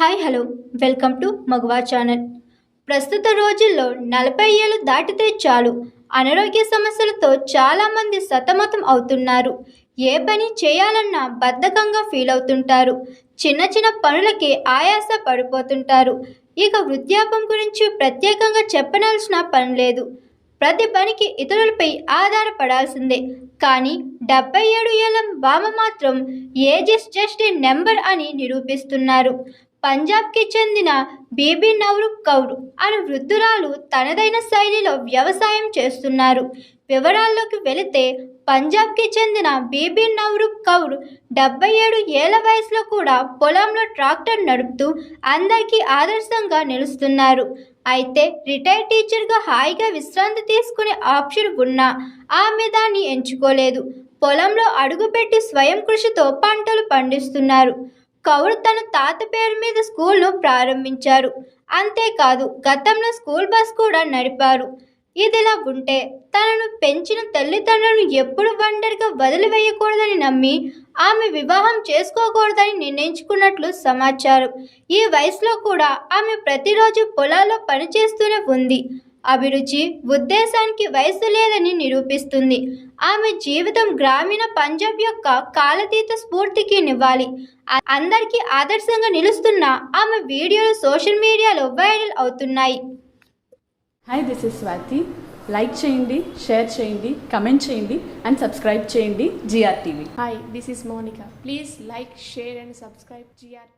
Hi hello. Welcome to మగవా channel. ప్రస్తుత రోజుల్లో నలభై ఏళ్ళు దాటితే చాలు. అనారోగ్య సమస్యలతో చాలామంది సతమతం అవుతున్నారు. ఏ పని చేయాలన్నా బద్ధకంగా ఫీల్ అవుతుంటారు. చిన్న చిన్న పనులకి ఆయాస పడిపోతుంటారు. ఇక వృద్ధాపం గురించి ప్రత్యేకంగా చెప్పనాల్సిన పని లేదు. ప్రతి పనికి ఇతరులపై ఆధారపడాల్సిందే. కానీ డెబ్బై ఏడు ఏళ్ళ బామ మాత్రం age is just a number అని నిరూపిస్తున్నారు. పంజాబ్కి చెందిన బీబీ నవరు కౌర్ అనే వృద్ధురాలు తనదైన శైలిలో వ్యవసాయం చేస్తున్నారు. వివరాల్లోకి వెళితే పంజాబ్కి చెందిన బీబీ నవరు కౌర్ డెబ్బై ఏడు ఏళ్ళ వయసులో కూడా పొలంలో ట్రాక్టర్ నడుపుతూ అందరికీ ఆదర్శంగా నిలుస్తున్నారు. అయితే రిటైర్డ్ టీచర్గా హాయిగా విశ్రాంతి తీసుకునే ఆప్షన్ ఉన్నా ఆమె దాన్ని ఎంచుకోలేదు. పొలంలో అడుగుపెట్టి స్వయం కృషితో పంటలు పండిస్తున్నారు. కౌర్ తన తాత పేరు మీద స్కూల్ను ప్రారంభించారు. అంతేకాదు గతంలో స్కూల్ బస్ కూడా నడిపారు. ఇదిలా ఉంటే తనను పెంచిన తల్లిదండ్రులను ఎప్పుడు ఒంటరిగా వదిలివేయకూడదని నమ్మి ఆమె వివాహం చేసుకోకూడదని నిర్ణయించుకున్నట్లు సమాచారం. ఈ వయసులో కూడా ఆమె ప్రతిరోజు పొలాల్లో పనిచేస్తూనే ఉంది. అభిరుచి ఉద్దేశానికి వయసు లేదని నిరూపిస్తుంది. ఆమె జీవితం గ్రామీణ పంజాబ్ యొక్క కాలతీత స్ఫూర్తికి నివ్వాలి. అందరికీ ఆదర్శంగా నిలుస్తున్న ఆమె వీడియోలు సోషల్ మీడియాలో వైరల్ అవుతున్నాయి. Hi this is Swathi like చేయండి షేర్ చేయండి కమెంట్ చేయండి అండ్ సబ్స్క్రైబ్ చేయండి GR TV Hi, this is Monica. Please like, share, and subscribe GRTV.